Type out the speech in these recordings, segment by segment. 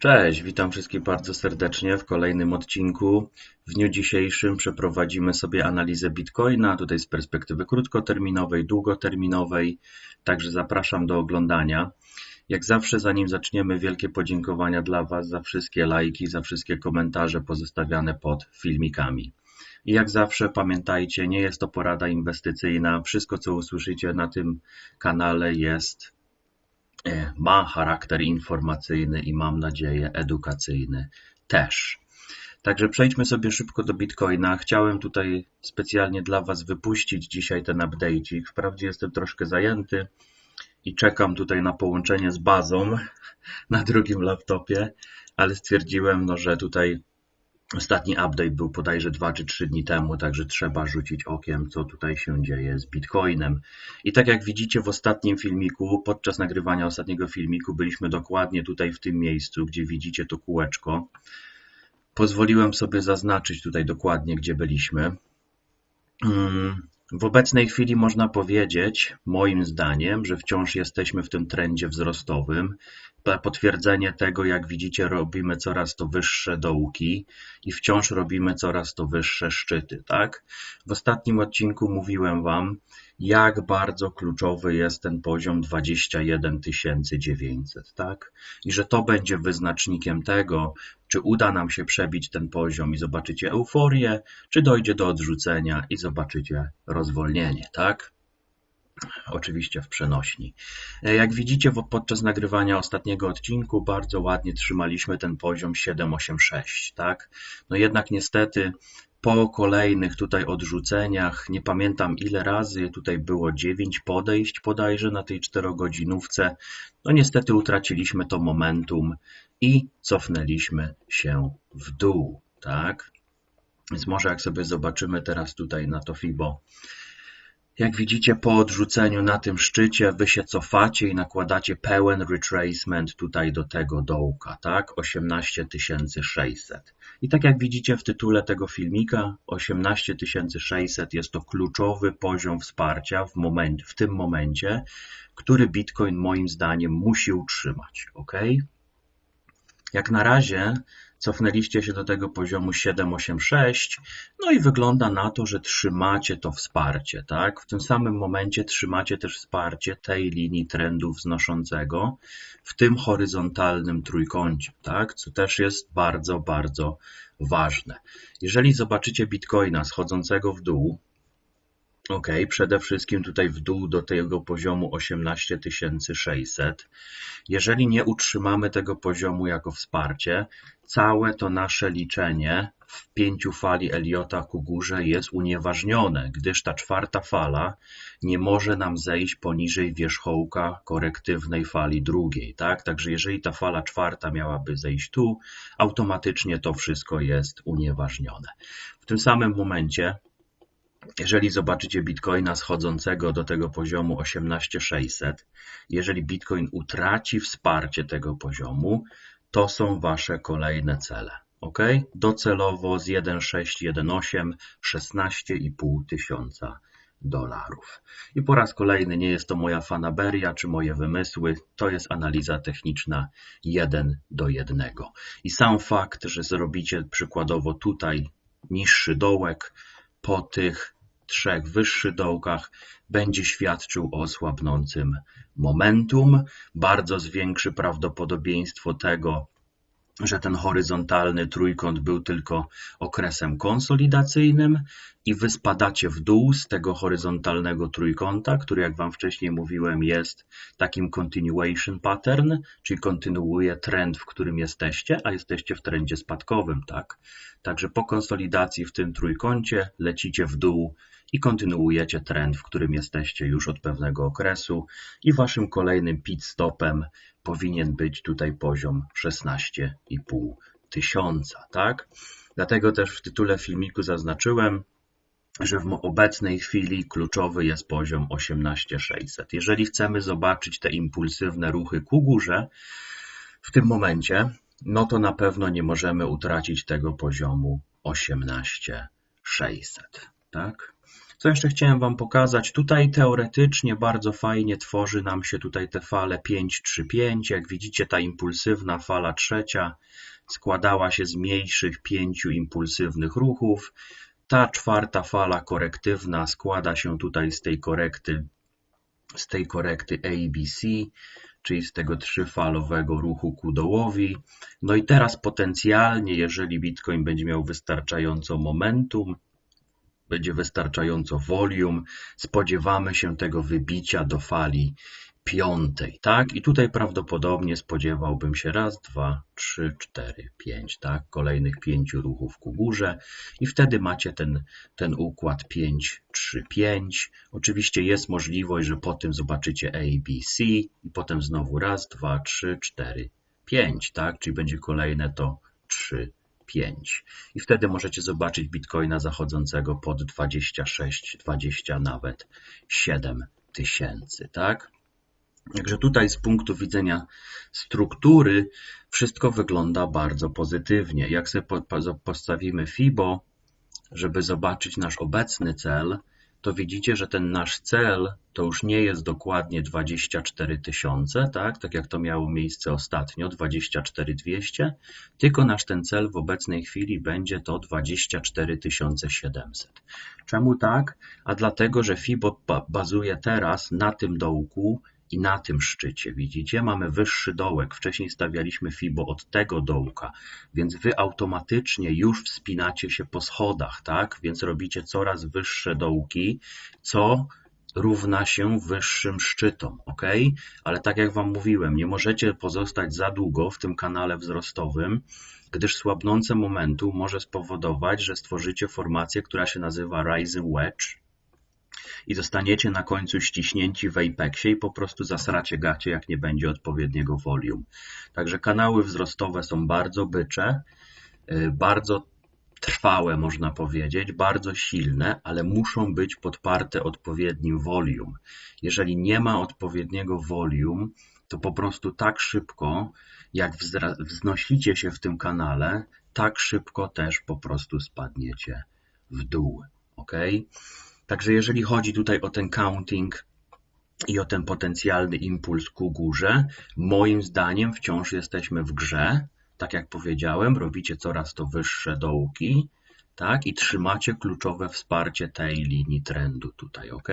Cześć, witam wszystkich bardzo serdecznie w kolejnym odcinku. W dniu dzisiejszym przeprowadzimy sobie analizę Bitcoina, tutaj z perspektywy krótkoterminowej, długoterminowej, także zapraszam do oglądania. Jak zawsze, zanim zaczniemy, wielkie podziękowania dla Was za wszystkie lajki, za wszystkie komentarze pozostawiane pod filmikami. I jak zawsze pamiętajcie, nie jest to porada inwestycyjna. Wszystko, co usłyszycie na tym kanale jest ma charakter informacyjny i mam nadzieję edukacyjny też. Także przejdźmy sobie szybko do Bitcoina. Chciałem tutaj specjalnie dla Was wypuścić dzisiaj ten update. Wprawdzie jestem troszkę zajęty i czekam tutaj na połączenie z bazą na drugim laptopie, ale stwierdziłem, no, że tutaj Ostatni update był bodajże 2 czy 3 dni temu, także trzeba rzucić okiem, co tutaj się dzieje z Bitcoinem. I tak jak widzicie w ostatnim filmiku, podczas nagrywania ostatniego filmiku, byliśmy dokładnie tutaj w tym miejscu, gdzie widzicie to kółeczko. Pozwoliłem sobie zaznaczyć tutaj dokładnie, gdzie byliśmy. Mm, w obecnej chwili można powiedzieć, moim zdaniem, że wciąż jesteśmy w tym trendzie wzrostowym. Potwierdzenie tego, jak widzicie, robimy coraz to wyższe dołki i wciąż robimy coraz to wyższe szczyty. Tak? W ostatnim odcinku mówiłem Wam, jak bardzo kluczowy jest ten poziom 21 900, tak? I że to będzie wyznacznikiem tego, czy uda nam się przebić ten poziom i zobaczycie euforię, czy dojdzie do odrzucenia i zobaczycie rozwolnienie, tak? Oczywiście w przenośni. E, jak widzicie podczas nagrywania ostatniego odcinku bardzo ładnie trzymaliśmy ten poziom 786, tak? No jednak niestety po kolejnych tutaj odrzuceniach, nie pamiętam ile razy, tutaj było 9 podejść bodajże na tej czterogodzinówce, no niestety utraciliśmy to momentum i cofnęliśmy się w dół, tak? Więc może jak sobie zobaczymy teraz tutaj na to FIBO, jak widzicie po odrzuceniu na tym szczycie wy się cofacie i nakładacie pełen retracement tutaj do tego dołka, tak? 18600. I tak jak widzicie w tytule tego filmika, 18600 jest to kluczowy poziom wsparcia w, moment, w tym momencie, który Bitcoin moim zdaniem musi utrzymać, ok? Jak na razie cofnęliście się do tego poziomu 786, no i wygląda na to, że trzymacie to wsparcie, tak? W tym samym momencie trzymacie też wsparcie tej linii trendu wznoszącego w tym horyzontalnym trójkącie, tak? Co też jest bardzo, bardzo ważne. Jeżeli zobaczycie Bitcoina schodzącego w dół, Ok, przede wszystkim tutaj w dół do tego poziomu 18600. Jeżeli nie utrzymamy tego poziomu jako wsparcie, całe to nasze liczenie w pięciu fali Eliota ku górze jest unieważnione, gdyż ta czwarta fala nie może nam zejść poniżej wierzchołka korektywnej fali drugiej. Tak? Także jeżeli ta fala czwarta miałaby zejść tu, automatycznie to wszystko jest unieważnione. W tym samym momencie jeżeli zobaczycie Bitcoina schodzącego do tego poziomu 18600, jeżeli Bitcoin utraci wsparcie tego poziomu, to są Wasze kolejne cele. Ok? Docelowo z 1,618 16,5 tysiąca dolarów. I po raz kolejny nie jest to moja fanaberia czy moje wymysły, to jest analiza techniczna 1 do 1. I sam fakt, że zrobicie przykładowo tutaj niższy dołek, po tych trzech wyższych dołkach będzie świadczył o słabnącym momentum. Bardzo zwiększy prawdopodobieństwo tego, że ten horyzontalny trójkąt był tylko okresem konsolidacyjnym i wy spadacie w dół z tego horyzontalnego trójkąta, który jak wam wcześniej mówiłem jest takim continuation pattern, czyli kontynuuje trend, w którym jesteście, a jesteście w trendzie spadkowym, tak? Także po konsolidacji w tym trójkącie lecicie w dół i kontynuujecie trend, w którym jesteście już od pewnego okresu i waszym kolejnym pit stopem powinien być tutaj poziom 16,5 tysiąca, tak? Dlatego też w tytule filmiku zaznaczyłem, że w obecnej chwili kluczowy jest poziom 18600. Jeżeli chcemy zobaczyć te impulsywne ruchy ku górze w tym momencie, no to na pewno nie możemy utracić tego poziomu 18600, tak? Co jeszcze chciałem Wam pokazać? Tutaj teoretycznie bardzo fajnie tworzy nam się tutaj te fale 5-3-5. Jak widzicie, ta impulsywna fala trzecia składała się z mniejszych pięciu impulsywnych ruchów. Ta czwarta fala korektywna składa się tutaj z tej korekty, z tej korekty ABC, czyli z tego trzyfalowego ruchu ku dołowi. No i teraz potencjalnie, jeżeli Bitcoin będzie miał wystarczająco momentum, będzie wystarczająco volume, spodziewamy się tego wybicia do fali piątej, tak? I tutaj prawdopodobnie spodziewałbym się raz, dwa, trzy, cztery, pięć, tak? Kolejnych pięciu ruchów ku górze i wtedy macie ten, ten układ 5, 3, 5. Oczywiście jest możliwość, że po tym zobaczycie A, B, C i potem znowu raz, dwa, trzy, cztery, pięć, tak? Czyli będzie kolejne to 3, 5. I wtedy możecie zobaczyć Bitcoina zachodzącego pod 26, 20, nawet 7 tysięcy, tak? Także tutaj z punktu widzenia struktury wszystko wygląda bardzo pozytywnie. Jak sobie postawimy FIBO, żeby zobaczyć nasz obecny cel, to widzicie, że ten nasz cel to już nie jest dokładnie 24 tysiące, tak? tak jak to miało miejsce ostatnio, 24 200, tylko nasz ten cel w obecnej chwili będzie to 24 700. Czemu tak? A dlatego, że FIBO bazuje teraz na tym dołku i na tym szczycie, widzicie, mamy wyższy dołek. Wcześniej stawialiśmy FIBO od tego dołka, więc wy automatycznie już wspinacie się po schodach, tak? Więc robicie coraz wyższe dołki, co równa się wyższym szczytom, ok? Ale tak jak Wam mówiłem, nie możecie pozostać za długo w tym kanale wzrostowym, gdyż słabnące momentu może spowodować, że stworzycie formację, która się nazywa Rising Wedge, i zostaniecie na końcu ściśnięci w apexie i po prostu zasracie gacie, jak nie będzie odpowiedniego volume. Także kanały wzrostowe są bardzo bycze, y, bardzo trwałe, można powiedzieć, bardzo silne, ale muszą być podparte odpowiednim volume. Jeżeli nie ma odpowiedniego volume, to po prostu tak szybko, jak wznosicie się w tym kanale, tak szybko też po prostu spadniecie w dół. ok? Także jeżeli chodzi tutaj o ten counting i o ten potencjalny impuls ku górze, moim zdaniem wciąż jesteśmy w grze. Tak jak powiedziałem, robicie coraz to wyższe dołki, tak? I trzymacie kluczowe wsparcie tej linii trendu tutaj, ok?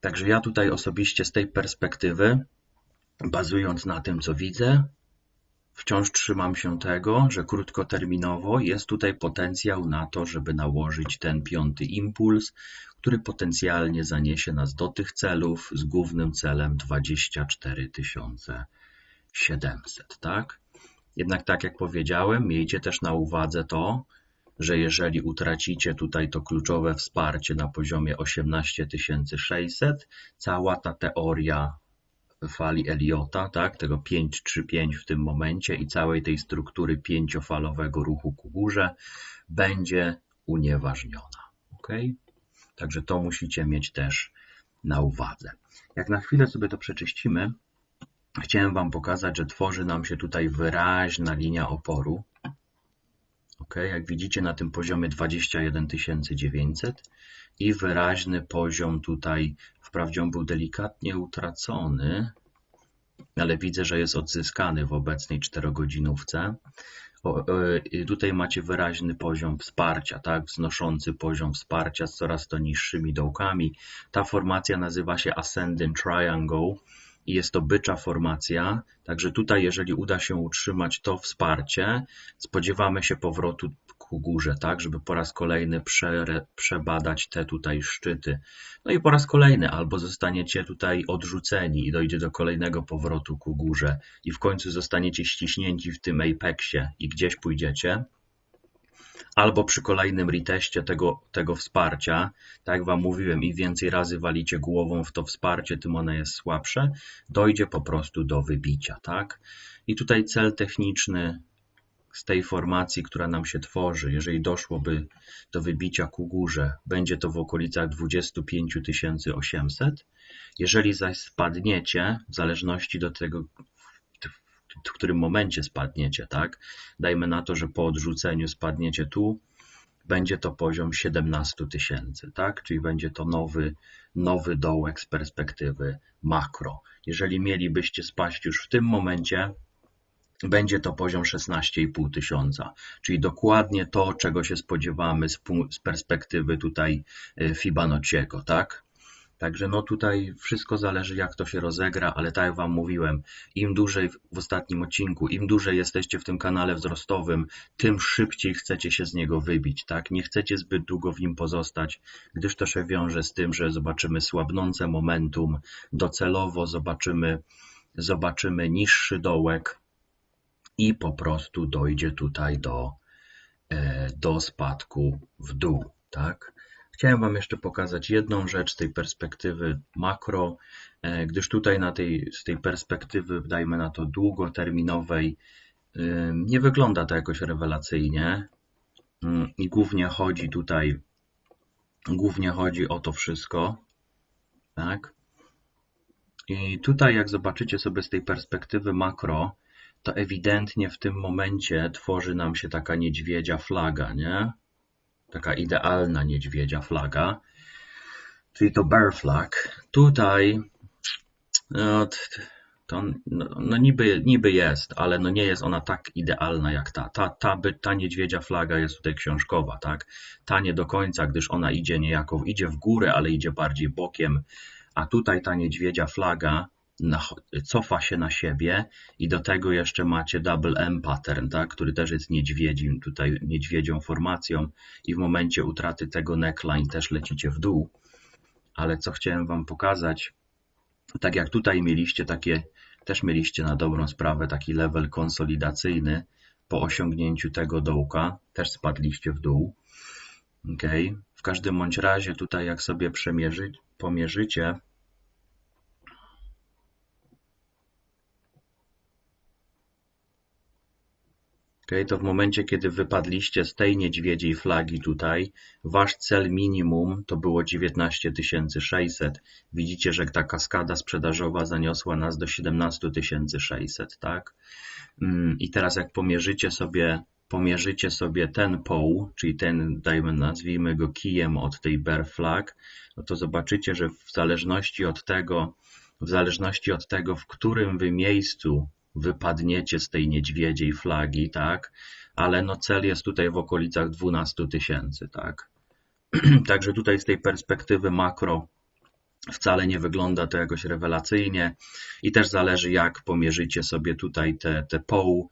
Także ja tutaj osobiście z tej perspektywy, bazując na tym, co widzę, Wciąż trzymam się tego, że krótkoterminowo jest tutaj potencjał na to, żeby nałożyć ten piąty impuls, który potencjalnie zaniesie nas do tych celów z głównym celem 24 700, tak? Jednak tak jak powiedziałem, miejcie też na uwadze to, że jeżeli utracicie tutaj to kluczowe wsparcie na poziomie 18 600, cała ta teoria fali Eliota, tak, tego 5-3-5 w tym momencie i całej tej struktury pięciofalowego ruchu ku górze będzie unieważniona. Ok? Także to musicie mieć też na uwadze. Jak na chwilę sobie to przeczyścimy, chciałem Wam pokazać, że tworzy nam się tutaj wyraźna linia oporu. Ok, jak widzicie na tym poziomie 21 900 i wyraźny poziom tutaj, wprawdzie on był delikatnie utracony, ale widzę, że jest odzyskany w obecnej 4-godzinówce. Tutaj macie wyraźny poziom wsparcia, tak? wznoszący poziom wsparcia z coraz to niższymi dołkami. Ta formacja nazywa się Ascending Triangle i jest to bycza formacja, także tutaj jeżeli uda się utrzymać to wsparcie, spodziewamy się powrotu ku górze, tak, żeby po raz kolejny prze, przebadać te tutaj szczyty. No i po raz kolejny albo zostaniecie tutaj odrzuceni i dojdzie do kolejnego powrotu ku górze i w końcu zostaniecie ściśnięci w tym apexie i gdzieś pójdziecie, albo przy kolejnym reteście tego, tego wsparcia, tak jak Wam mówiłem, im więcej razy walicie głową w to wsparcie, tym one jest słabsze, dojdzie po prostu do wybicia, tak? I tutaj cel techniczny z tej formacji, która nam się tworzy, jeżeli doszłoby do wybicia ku górze, będzie to w okolicach 25 800. Jeżeli zaś spadniecie, w zależności do tego, w którym momencie spadniecie, tak? Dajmy na to, że po odrzuceniu spadniecie tu, będzie to poziom 17 tysięcy, tak? Czyli będzie to nowy, nowy dołek z perspektywy makro. Jeżeli mielibyście spaść już w tym momencie, będzie to poziom 16,5 tysiąca, czyli dokładnie to, czego się spodziewamy z, perspektywy tutaj y, Fibonacciego, tak? Także no tutaj wszystko zależy jak to się rozegra, ale tak jak Wam mówiłem, im dłużej w ostatnim odcinku, im dłużej jesteście w tym kanale wzrostowym, tym szybciej chcecie się z niego wybić, tak? Nie chcecie zbyt długo w nim pozostać, gdyż to się wiąże z tym, że zobaczymy słabnące momentum, docelowo zobaczymy, zobaczymy niższy dołek i po prostu dojdzie tutaj do, e, do spadku w dół, tak? Chciałem Wam jeszcze pokazać jedną rzecz z tej perspektywy makro, e, gdyż tutaj na tej, z tej perspektywy, dajmy na to długoterminowej, nie wygląda to jakoś rewelacyjnie mm, i głównie chodzi tutaj, głównie chodzi o to wszystko, tak? I tutaj jak zobaczycie sobie z tej perspektywy makro, to ewidentnie w tym momencie tworzy nam się taka niedźwiedzia flaga, nie? taka idealna niedźwiedzia flaga, czyli to bear flag. Tutaj no, to no, no niby, niby jest, ale no nie jest ona tak idealna jak ta. Ta, ta, ta niedźwiedzia flaga jest tutaj książkowa, tak? Ta nie do końca, gdyż ona idzie niejako, idzie w górę, ale idzie bardziej bokiem, a tutaj ta niedźwiedzia flaga cofa się na siebie i do tego jeszcze macie double M pattern, tak, który też jest niedźwiedzim, tutaj niedźwiedzią formacją i w momencie utraty tego neckline też lecicie w dół. Ale co chciałem Wam pokazać, tak jak tutaj mieliście takie, też mieliście na dobrą sprawę taki level konsolidacyjny po osiągnięciu tego dołka, też spadliście w dół. ok? W każdym bądź razie tutaj jak sobie przemierzy, pomierzycie, to w momencie, kiedy wypadliście z tej niedźwiedziej flagi tutaj, wasz cel minimum to było 19 600. Widzicie, że ta kaskada sprzedażowa zaniosła nas do 17 600, tak? Mm, I teraz jak pomierzycie sobie, pomierzycie sobie ten poł, czyli ten, dajmy, nazwijmy go kijem od tej bear flag, no to zobaczycie, że w zależności od tego, w zależności od tego, w którym wy miejscu wypadniecie z tej niedźwiedziej flagi, tak? Ale no cel jest tutaj w okolicach 12 tysięcy, tak? Także tutaj z tej perspektywy makro wcale nie wygląda to jakoś rewelacyjnie i też zależy jak pomierzycie sobie tutaj te, te poł,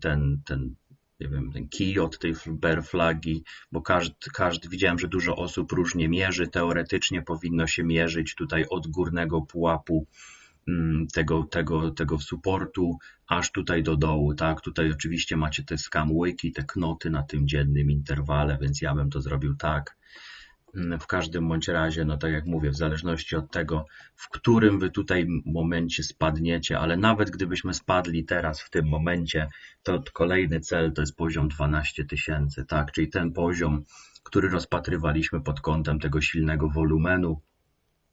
ten, ten, nie wiem, ten kij od tej bear flagi, bo każdy, każdy, widziałem, że dużo osób różnie mierzy, teoretycznie powinno się mierzyć tutaj od górnego pułapu tego, tego, tego supportu aż tutaj do dołu, tak? Tutaj oczywiście macie te skamłyki, te knoty na tym dziennym interwale, więc ja bym to zrobił tak. Mm, w każdym bądź razie, no tak jak mówię, w zależności od tego, w którym wy tutaj momencie spadniecie, ale nawet gdybyśmy spadli teraz w tym momencie, to kolejny cel to jest poziom 12 tysięcy, tak? Czyli ten poziom, który rozpatrywaliśmy pod kątem tego silnego wolumenu,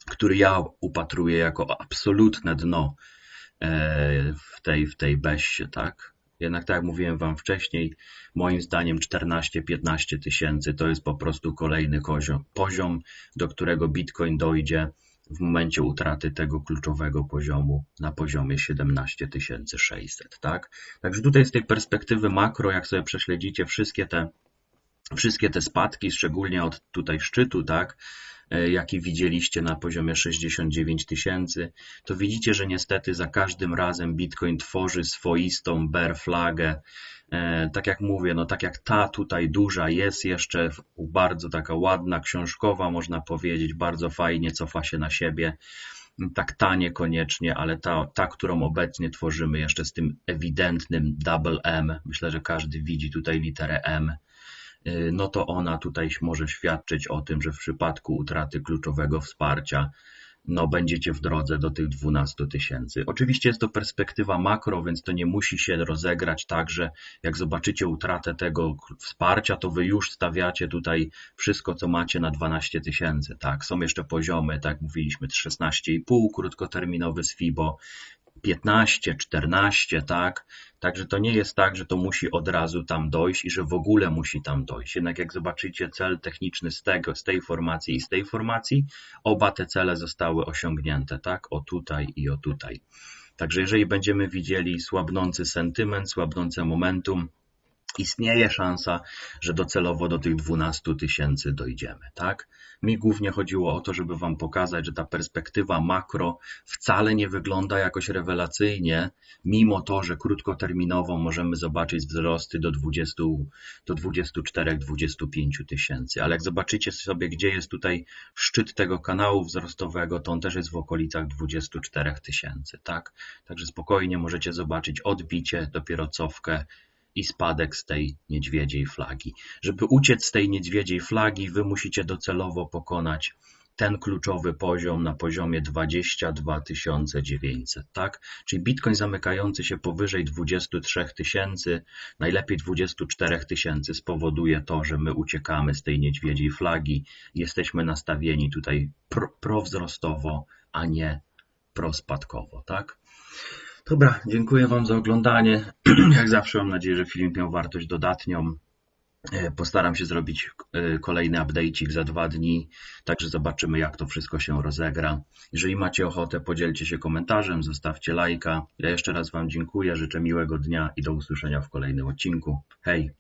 który ja upatruję jako absolutne dno e, w tej, w tej beście, tak? Jednak tak jak mówiłem Wam wcześniej, moim zdaniem 14-15 tysięcy to jest po prostu kolejny poziom, do którego Bitcoin dojdzie w momencie utraty tego kluczowego poziomu na poziomie 17 600, tak? Także tutaj z tej perspektywy makro, jak sobie prześledzicie wszystkie te, wszystkie te spadki, szczególnie od tutaj szczytu, tak? E, jaki widzieliście na poziomie 69 tysięcy, to widzicie, że niestety za każdym razem Bitcoin tworzy swoistą bear flagę. E, tak jak mówię, no tak jak ta tutaj duża jest jeszcze bardzo taka ładna, książkowa, można powiedzieć, bardzo fajnie cofa się na siebie. Tak ta niekoniecznie, ale ta, ta, którą obecnie tworzymy jeszcze z tym ewidentnym double M, myślę, że każdy widzi tutaj literę M, no to ona tutaj może świadczyć o tym, że w przypadku utraty kluczowego wsparcia no będziecie w drodze do tych 12 tysięcy. Oczywiście jest to perspektywa makro, więc to nie musi się rozegrać tak, że jak zobaczycie utratę tego wsparcia, to wy już stawiacie tutaj wszystko, co macie na 12 tysięcy. Tak, są jeszcze poziomy, tak mówiliśmy, 16,5 krótkoterminowy z FIBO, 15, 14, tak? Także to nie jest tak, że to musi od razu tam dojść i że w ogóle musi tam dojść. Jednak jak zobaczycie cel techniczny z tego, z tej formacji i z tej formacji, oba te cele zostały osiągnięte, tak? O tutaj i o tutaj. Także jeżeli będziemy widzieli słabnący sentyment, słabnące momentum, istnieje szansa, że docelowo do tych 12 tysięcy dojdziemy, tak? Mi głównie chodziło o to, żeby Wam pokazać, że ta perspektywa makro wcale nie wygląda jakoś rewelacyjnie, mimo to, że krótkoterminowo możemy zobaczyć wzrosty do 20, do 24-25 tysięcy. Ale jak zobaczycie sobie, gdzie jest tutaj szczyt tego kanału wzrostowego, to on też jest w okolicach 24 tysięcy, tak? Także spokojnie możecie zobaczyć odbicie, dopiero cofkę i spadek z tej niedźwiedziej flagi. Żeby uciec z tej niedźwiedziej flagi, wy musicie docelowo pokonać ten kluczowy poziom na poziomie 22 900, tak? Czyli Bitcoin zamykający się powyżej 23 tysięcy, najlepiej 24 tysięcy spowoduje to, że my uciekamy z tej niedźwiedziej flagi, jesteśmy nastawieni tutaj pro, prowzrostowo, a nie prospadkowo, tak? Dobra, dziękuję Wam za oglądanie. Jak zawsze mam nadzieję, że film miał wartość dodatnią. E, postaram się zrobić e, kolejny update'ik za dwa dni, także zobaczymy jak to wszystko się rozegra. Jeżeli macie ochotę, podzielcie się komentarzem, zostawcie lajka. Ja jeszcze raz Wam dziękuję, życzę miłego dnia i do usłyszenia w kolejnym odcinku. Hej!